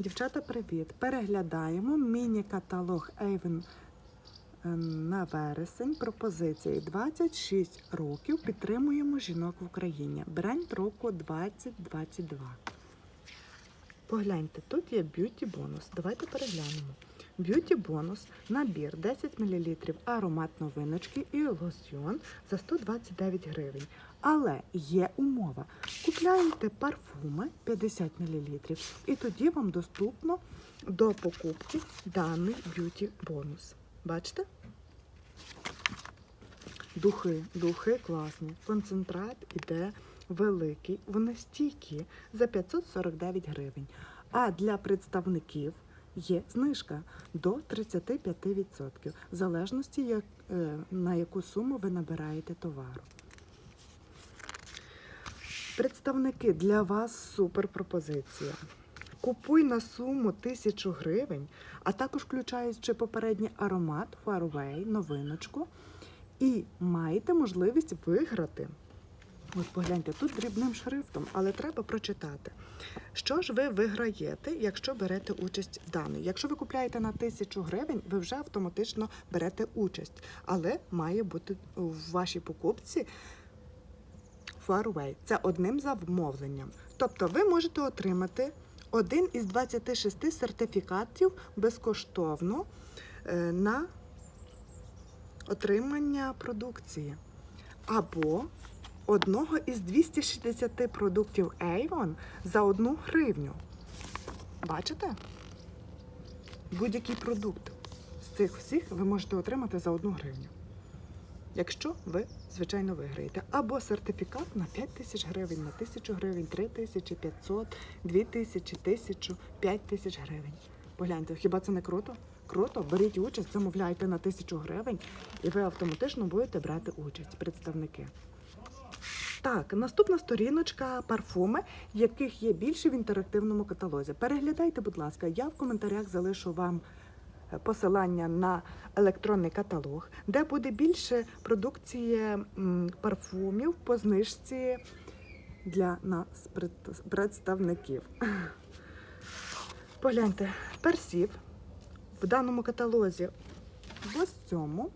Дівчата, привіт! Переглядаємо міні-каталог Avon е, на вересень. Пропозиції 26 років. Підтримуємо жінок в Україні. Бренд року 2022. Погляньте, тут є б'юті бонус. Давайте переглянемо. Б'юті бонус, набір 10 мл аромат новиночки і лосьйон за 129 гривень. Але є умова. Купляєте парфуми 50 мл, і тоді вам доступно до покупки даний б'юті бонус. Бачите? Духи, духи класні. Концентрат іде великий, вони стійкі за 549 гривень. А для представників є знижка до 35%, в залежності, як, е, на яку суму ви набираєте товару. Представники для вас супер пропозиція. Купуй на суму 1000 гривень, а також включаючи попередній аромат Fairway, новиночку, і маєте можливість виграти. От погляньте, тут дрібним шрифтом, але треба прочитати. Що ж ви виграєте, якщо берете участь в даній? Якщо ви купляєте на 1000 гривень, ви вже автоматично берете участь, але має бути в вашій покупці Fairway. Це одним замовленням. Тобто ви можете отримати один із 26 сертифікатів безкоштовно е, на отримання продукції. Або одного із 260 продуктів Avon за одну гривню. Бачите? Будь-який продукт з цих всіх ви можете отримати за одну гривню. Якщо ви, звичайно, виграєте. Або сертифікат на 5 тисяч гривень, на 1000 гривень, 3 тисячі, 500, 2 тисячі, 1000, 5 тисяч гривень. Погляньте, хіба це не круто? Круто, беріть участь, замовляйте на 1000 гривень, і ви автоматично будете брати участь, представники. Так, наступна сторіночка парфуми, яких є більше в інтерактивному каталозі. Переглядайте, будь ласка, я в коментарях залишу вам е, посилання на електронний каталог, де буде більше продукції парфумів по знижці для нас, представників. Погляньте, персів в даному каталозі в ось цьому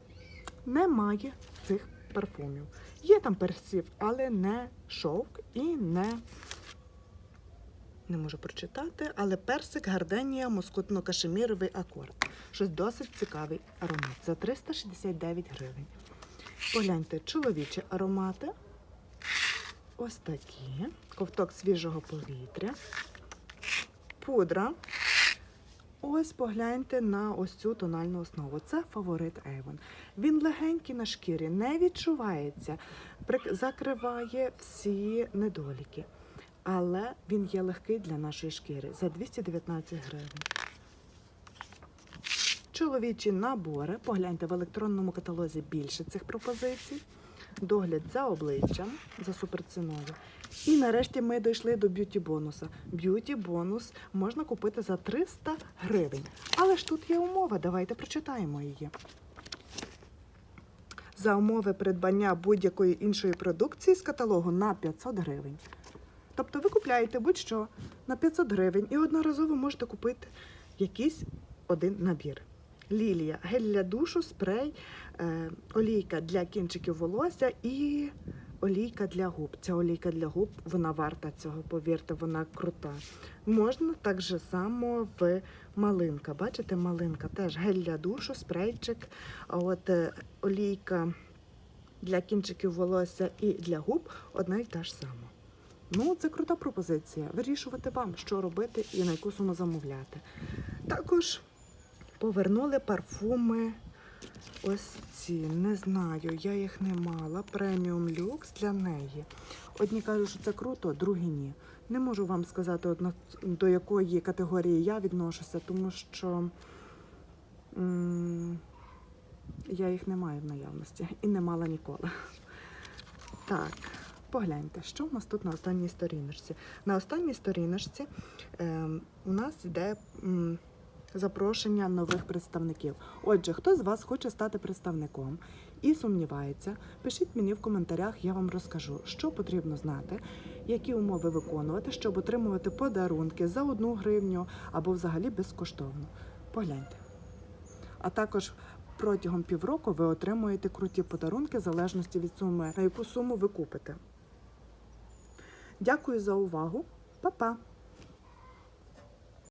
немає цих парфумів. Є там персів, але не шовк і не. Не можу прочитати, але персик, гарденія, москутно-кашеміровий акорд. Щось досить цікавий аромат за 369 гривень. Погляньте, чоловічі аромати. Ось такі. Ковток свіжого повітря. Пудра. Ось погляньте на ось цю тональну основу. Це фаворит Avon. Він легенький на шкірі, не відчувається, закриває всі недоліки. Але він є легкий для нашої шкіри за 219 гривень. Чоловічі набори. Погляньте в електронному каталозі більше цих пропозицій. Догляд за обличчям за суперціною. І нарешті ми дійшли до б'юті бонуса. Б'юті бонус можна купити за 300 гривень. Але ж тут є умова. Давайте прочитаємо її. За умови придбання будь-якої іншої продукції з каталогу на 500 гривень. Тобто ви купляєте будь-що на 500 гривень і одноразово можете купити якийсь один набір. Лілія, гель для душу, спрей, е, олійка для кінчиків волосся і олійка для губ. Ця олійка для губ, вона варта цього, повірте, вона крута. Можна так же само в малинка. Бачите, малинка теж гель для душу, спрейчик, а от е, олійка для кінчиків волосся і для губ одна й та ж сама. Ну, це крута пропозиція. Вирішувати вам, що робити і на яку суму замовляти. Також повернули парфуми. Ось ці, не знаю, я їх не мала. Преміум люкс для неї. Одні кажуть, що це круто, другі ні. Не можу вам сказати, до якої категорії я відношуся, тому що м, я їх не маю в наявності і не мала ніколи. Так, погляньте, що в нас тут на останній сторіночці. На останній сторіночці е, у нас йде м, запрошення нових представників. Отже, хто з вас хоче стати представником і сумнівається, пишіть мені в коментарях, я вам розкажу, що потрібно знати, які умови виконувати, щоб отримувати подарунки за одну гривню або взагалі безкоштовно. Погляньте. А також протягом півроку ви отримуєте круті подарунки в залежності від суми, на яку суму ви купите. Дякую за увагу. Па-па!